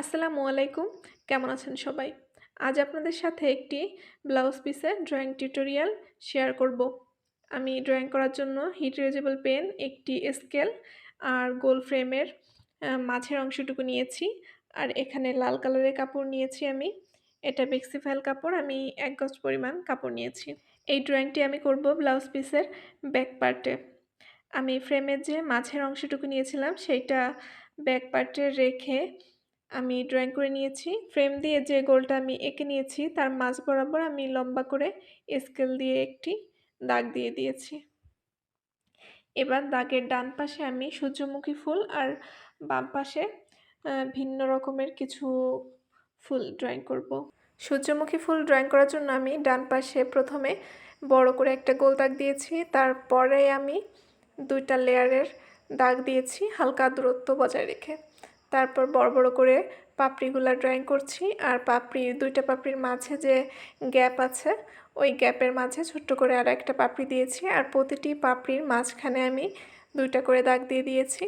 আসসালামু আলাইকুম। কেমন আছেন সবাই? আজ আপনাদের সাথে একটি ব্লাউজ পিসের ড্রয়িং টিউটোরিয়াল শেয়ার করব। আমি ড্রয়িং করার জন্য হিট পেন, একটি স্কেল আর গোল ফ্রেমের মাঝের অংশটুকু নিয়েছি। আর এখানে লাল কালারের কাপড় নিয়েছি আমি। এটা বেক্সিফাইল কাপড়, আমি এক গজ পরিমাণ কাপড় নিয়েছি। এই ড্রয়িংটি আমি করব ব্লাউজ পিসের ব্যাক পার্টে। আমি ফ্রেমের যে মাঝের অংশটুকু নিয়েছিলাম, সেইটা ব্যাক পার্টে রেখে আমি ড্রয়িং করে নিয়েছি। ফ্রেম দিয়ে যে গোলটা আমি এঁকে নিয়েছি, তার মাঝ বরাবর আমি লম্বা করে স্কেল দিয়ে একটি দাগ দিয়ে দিয়েছি। এবার দাগের ডান পাশে আমি সূর্যমুখী ফুল আর বাম পাশে ভিন্ন রকমের কিছু ফুল ড্রয়িং করব। সূর্যমুখী ফুল ড্রয়িং করার জন্য আমি ডান পাশে প্রথমে বড় করে একটা গোল দাগ দিয়েছি, তারপরে আমি দুইটা লেয়ারের দাগ দিয়েছি, হালকা দূরত্ব বজায় রেখে। তারপর বড় বড় করে পাপড়িগুলা ড্রয়িং করছি। আর পাপড়ি, দুইটা পাপড়ির মাঝে যে গ্যাপ আছে, ওই গ্যাপের মাঝে ছোট্ট করে আর একটা পাপড়ি দিয়েছি। আর প্রতিটি পাপড়ির মাঝখানে আমি দুইটা করে দাগ দিয়ে দিয়েছি।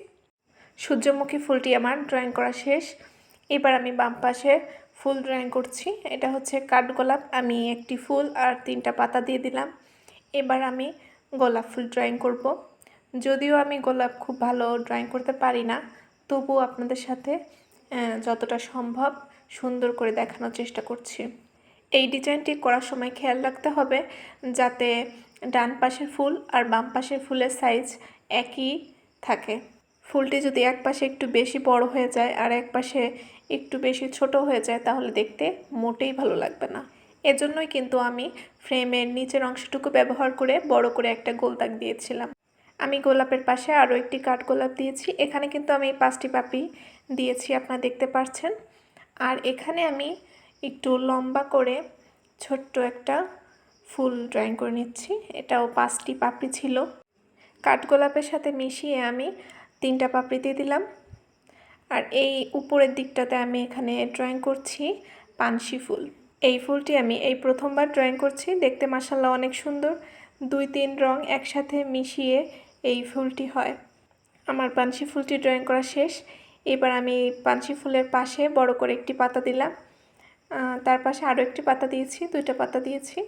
সূর্যমুখী ফুলটি আমার ড্রয়িং করা শেষ। এবার আমি বাম পাশে ফুল ড্রয়িং করছি। এটা হচ্ছে কাঠগোলাপ আমি একটি ফুল আর তিনটা পাতা দিয়ে দিলাম। এবার আমি গোলাপ ফুল ড্রয়িং করব। যদিও আমি গোলাপ খুব ভালো ড্রয়িং করতে পারি না তবুও আপনাদের সাথে যতটা সম্ভব সুন্দর করে দেখানোর চেষ্টা করছি। এই ডিজাইনটি করার সময় খেয়াল রাখতে হবে যাতে ডান পাশের ফুল আর বাম পাশের ফুলের সাইজ একই থাকে। ফুলটি যদি এক পাশে একটু বেশি বড় হয়ে যায় আর এক পাশে একটু বেশি ছোট হয়ে যায়, তাহলে দেখতে মোটেই ভালো লাগবে না। এজন্যই কিন্তু আমি ফ্রেমের নিচের অংশটুকু ব্যবহার করে বড় করে একটা গোল দাগ দিয়েছিলাম। আমি গোলাপের পাশে আরও একটি কাঠ গোলাপ দিয়েছি। এখানে কিন্তু আমি পাঁচটি পাপড়ি দিয়েছি, আপনারা দেখতে পাচ্ছেন আর এখানে আমি একটু লম্বা করে ছোট্ট একটা ফুল ড্রয়িং করে নিচ্ছি। এটাও পাঁচটি পাপড়ি ছিল। কাঠগোলাপের সাথে মিশিয়ে আমি তিনটা পাপড়ি দিয়ে দিলাম। আর এই উপরের দিকটাতে আমি এখানে ড্রয়িং করছি পানসি ফুল। এই ফুলটি আমি এই প্রথমবার ড্রয়িং করছি। দেখতে মাসাল্লাহ অনেক সুন্দর। দুই তিন রং একসাথে মিশিয়ে এই ফুলটি হয়। আমার পানসি ফুলটি ড্রয়িং করা শেষ। এবার আমি পানসি ফুলের পাশে বড় করে একটি পাতা দিলাম। তার পাশে আরও একটি পাতা দিয়েছি, দুইটা পাতা দিয়েছি।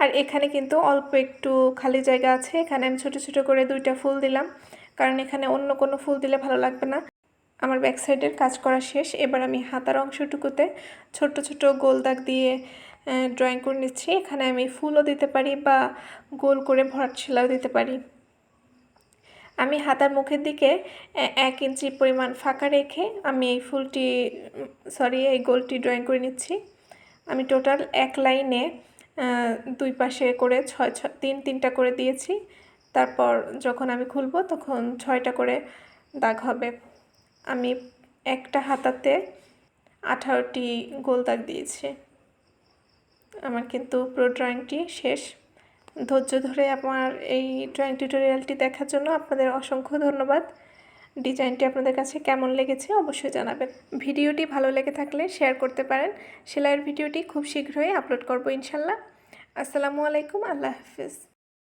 আর এখানে কিন্তু অল্প একটু খালি জায়গা আছে। এখানে আমি ছোট ছোট করে দুইটা ফুল দিলাম। কারণ এখানে অন্য কোনো ফুল দিলে ভালো লাগবে না। আমার ব্যাক সাইডের কাজ করা শেষ। এবার আমি হাতার অংশটুকুতে ছোট ছোট গোল দাগ দিয়ে ড্রয়িং করে নিচ্ছি। এখানে আমি ফুলও দিতে পারি বা গোল করে ভরাট সেলাও দিতে পারি। আমি হাতার মুখের দিকে এক ইঞ্চি পরিমাণ ফাঁকা রেখে আমি এই ফুলটি সরি এই গোলটি ড্রয়িং করে নিচ্ছি। আমি টোটাল এক লাইনে দুই পাশে করে ছয় ছয়, তিন, তিনটা করে দিয়েছি। তারপর যখন আমি খুলব তখন ছয়টা করে দাগ হবে। আমি একটা হাতাতে আঠারোটি গোল দাগ দিয়েছি। আমার কিন্তু পুরো ড্রয়িংটি শেষ। ধৈর্য ধরে আমার এই ড্রয়িং টিউটোরিয়ালটি দেখার জন্য আপনাদের অসংখ্য ধন্যবাদ। ডিজাইনটি আপনাদের কাছে কেমন লেগেছে অবশ্যই জানাবেন। ভিডিওটি ভালো লেগে থাকলে শেয়ার করতে পারেন। সেলাইয়ের ভিডিওটি খুব শীঘ্রই আপলোড করব ইনশাল্লাহ। আসসালামু আলাইকুম, আল্লাহ হাফিজ।